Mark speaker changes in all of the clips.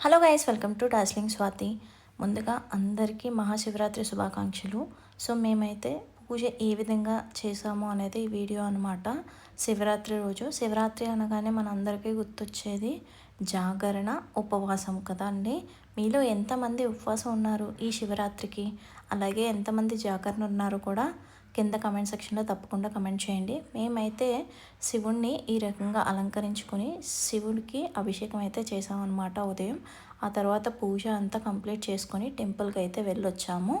Speaker 1: Hello guys welcome to Darjeeling Swathi ముందుగా అందరికీ మహాశివరాత్రి శుభాకాంక్షలు. సో మేమైతే పూజ ఏ విధంగా చేసాము అనేది ఈ వీడియో అనమాట శివరాత్రి రోజు. శివరాత్రి అనగానే మనందరికీ గుర్తొచ్చేది జాగరణ ఉపవాసం కదా అండి? మీలో ఎంతమంది ఉపవాసం ఉన్నారు ఈ శివరాత్రికి? అలాగే ఎంతమంది జాగరణ ఉన్నారు కూడా? కింద కమెంట్ సెక్షన్లో తప్పకుండా కమెంట్ చేయండి. మేమైతే శివుణ్ణి ఈ రకంగా అలంకరించుకొని శివుడికి అభిషేకం అయితే చేసామన్నమాట ఉదయం. ఆ తర్వాత పూజ అంతా కంప్లీట్ చేసుకొని టెంపుల్కి అయితే వెళ్ళొచ్చాము.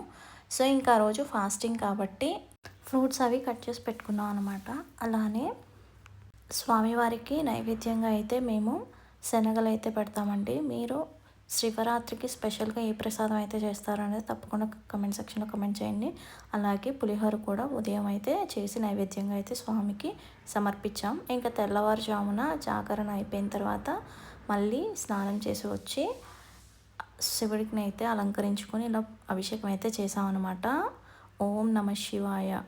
Speaker 1: సో ఇంకా రోజు ఫాస్టింగ్ కాబట్టి ఫ్రూట్స్ అవి కట్ చేసి పెట్టుకున్నాం అనమాట అలానే స్వామివారికి నైవేద్యంగా అయితే మేము శనగలు అయితే పెడతామండి. మీరు శివరాత్రికి స్పెషల్గా ఏ ప్రసాదం అయితే చేస్తారనేది తప్పకుండా కమెంట్ సెక్షన్లో కమెంట్ చేయండి. అలాగే పులిహోర కూడా ఉదయం అయితే చేసి నైవేద్యంగా అయితే స్వామికి సమర్పించాం. ఇంకా తెల్లవారుజామున జాగరణ అయిపోయిన తర్వాత మళ్ళీ స్నానం చేసి వచ్చి శివుడికి అయితే అలంకరించుకొని ఇలా అభిషేకం అయితే చేసామన్నమాట ఓం నమ శివాయ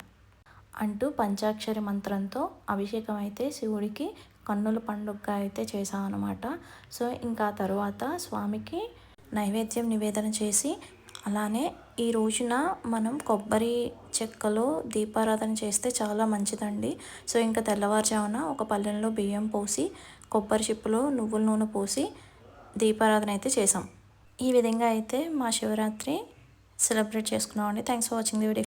Speaker 1: అంటూ పంచాక్షరి మంత్రంతో అభిషేకం అయితే శివుడికి కన్నుల పండుగ అయితే చేసామన్నమాట సో ఇంకా తర్వాత స్వామికి నైవేద్యం నివేదన చేసి అలానే ఈ రోజున మనం కొబ్బరి చెక్కలో దీపారాధన చేస్తే చాలా మంచిదండి. సో ఇంకా తెల్లవారుజామున ఒక పల్లెంలో బియ్యం పోసి కొబ్బరి చిప్పులో నువ్వుల నూనె పోసి దీపారాధన అయితే చేసాం ఈ విధంగా అయితే మా శివరాత్రి సెలబ్రేట్ చేసుకున్నామండి. Thanks for watching the video